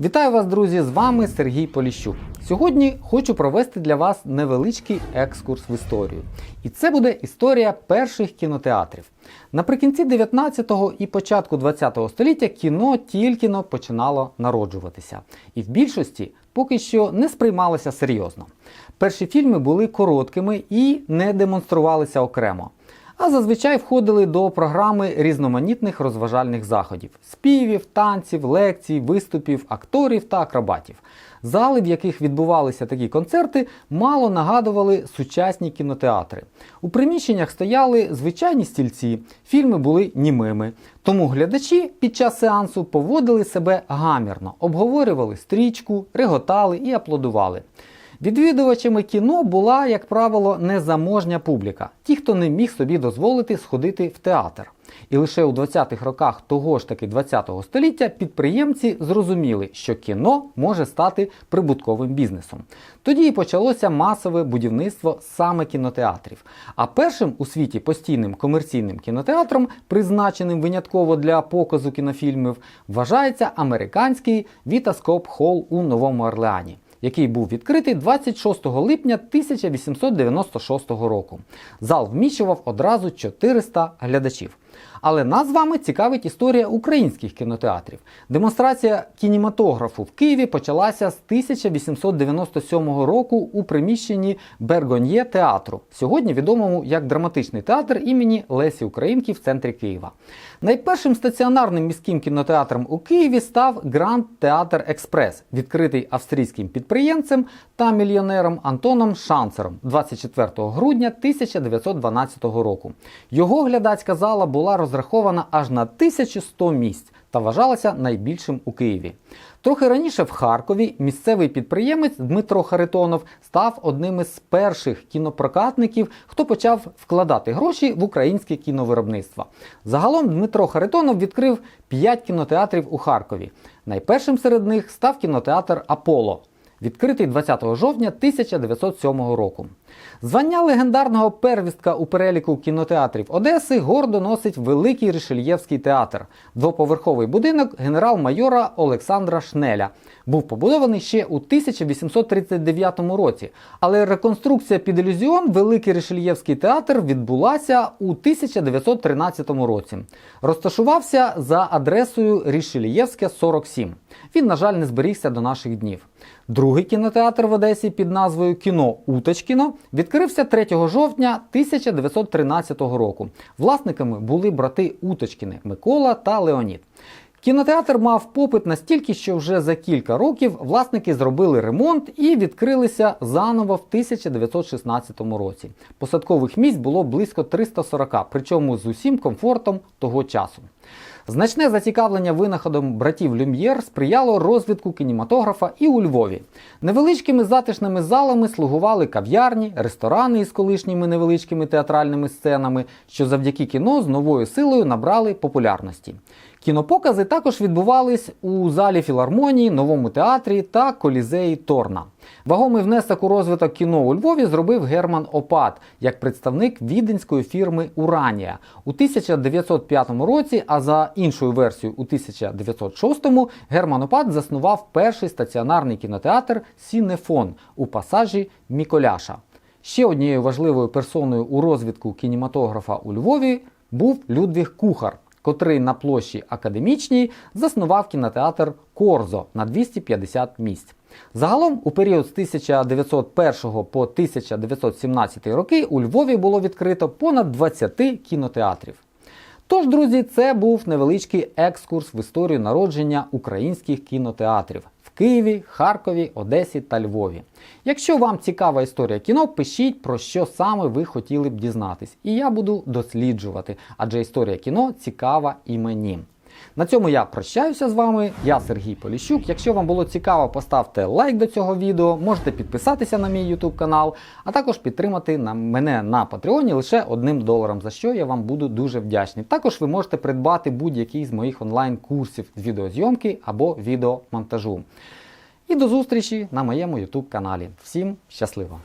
Вітаю вас, друзі! З вами Сергій Поліщук. Сьогодні хочу провести для вас невеличкий екскурс в історію. І це буде історія перших кінотеатрів. Наприкінці 19-го і початку 20-го століття кіно тільки но починало народжуватися. І в більшості поки що не сприймалося серйозно. Перші фільми були короткими і не демонструвалися окремо а зазвичай входили до програми різноманітних розважальних заходів: співів, танців, лекцій, виступів, акторів та акробатів. Зали, в яких відбувалися такі концерти, мало нагадували сучасні кінотеатри. У приміщеннях стояли звичайні стільці, фільми були німими. Тому глядачі під час сеансу поводили себе гамірно, обговорювали стрічку, реготали і аплодували. Відвідувачами кіно була, як правило, незаможня публіка, ті, хто не міг собі дозволити сходити в театр. І лише у 20-х роках того ж таки 20-го століття підприємці зрозуміли, що кіно може стати прибутковим бізнесом. Тоді і почалося масове будівництво саме кінотеатрів. А першим у світі постійним комерційним кінотеатром, призначеним винятково для показу кінофільмів, вважається американський Вітаскоп Холл у Новому Орлеані який був відкритий 26 липня 1896 року. Зал вміщував одразу 400 глядачів. Але нас з вами цікавить історія українських кінотеатрів. Демонстрація кінематографу в Києві почалася з 1897 року у приміщенні Бергоньє театру, сьогодні відомому як драматичний театр імені Лесі Українки в центрі Києва. Найпершим стаціонарним міським кінотеатром у Києві став Гранд Театр Експрес, відкритий австрійським підприємцем та мільйонером Антоном Шанцером 24 грудня 1912 року. Його глядацька зала була розрахована аж на 1100 місць та вважалася найбільшим у Києві. Трохи раніше в Харкові місцевий підприємець Дмитро Харитонов став одним із перших кінопрокатників, хто почав вкладати гроші в українське кіновиробництво. Загалом Дмитро Харитонов відкрив 5 кінотеатрів у Харкові. Найпершим серед них став кінотеатр Аполло відкритий 20 жовтня 1907 року. Звання легендарного первістка у переліку кінотеатрів Одеси гордо носить Великий Ришельєвський театр, двоповерховий будинок генерал-майора Олександра Шнеля. Був побудований ще у 1839 році, але реконструкція під ілюзіон Великий Ришельєвський театр відбулася у 1913 році. Розташувався за адресою Рішельєвське 47. Він, на жаль, не зберігся до наших днів. Другий кінотеатр в Одесі під назвою Кіно Уточкіно відкрився 3 жовтня 1913 року. Власниками були брати Уточкіни Микола та Леонід. Кінотеатр мав попит настільки, що вже за кілька років власники зробили ремонт і відкрилися заново в 1916 році. Посадкових місць було близько 340, причому з усім комфортом того часу. Значне зацікавлення винаходом братів Люм'єр сприяло розвитку кінематографа і у Львові. Невеличкими затишними залами слугували кав'ярні, ресторани із колишніми невеличкими театральними сценами, що завдяки кіно з новою силою набрали популярності. Кінопокази також відбувались у залі філармонії, новому театрі та колізеї Торна. Вагомий внесок у розвиток кіно у Львові зробив Герман Опат як представник віденської фірми Уранія у 1905 році. А за іншою версією, у 1906-му Герман Опат заснував перший стаціонарний кінотеатр Сінефон у пасажі Міколяша. Ще однією важливою персоною у розвитку кінематографа у Львові був Людвіг Кухар котрий на площі Академічній заснував кінотеатр Корзо на 250 місць. Загалом у період з 1901 по 1917 роки у Львові було відкрито понад 20 кінотеатрів. Тож, друзі, це був невеличкий екскурс в історію народження українських кінотеатрів. Києві, Харкові, Одесі та Львові. Якщо вам цікава історія кіно, пишіть про що саме ви хотіли б дізнатись. І я буду досліджувати, адже історія кіно цікава і мені. На цьому я прощаюся з вами. Я Сергій Поліщук. Якщо вам було цікаво, поставте лайк до цього відео, можете підписатися на мій YouTube канал, а також підтримати на мене на Патреоні лише одним доларом, за що я вам буду дуже вдячний. Також ви можете придбати будь-який з моїх онлайн-курсів з відеозйомки або відеомонтажу. І до зустрічі на моєму YouTube каналі. Всім щасливо!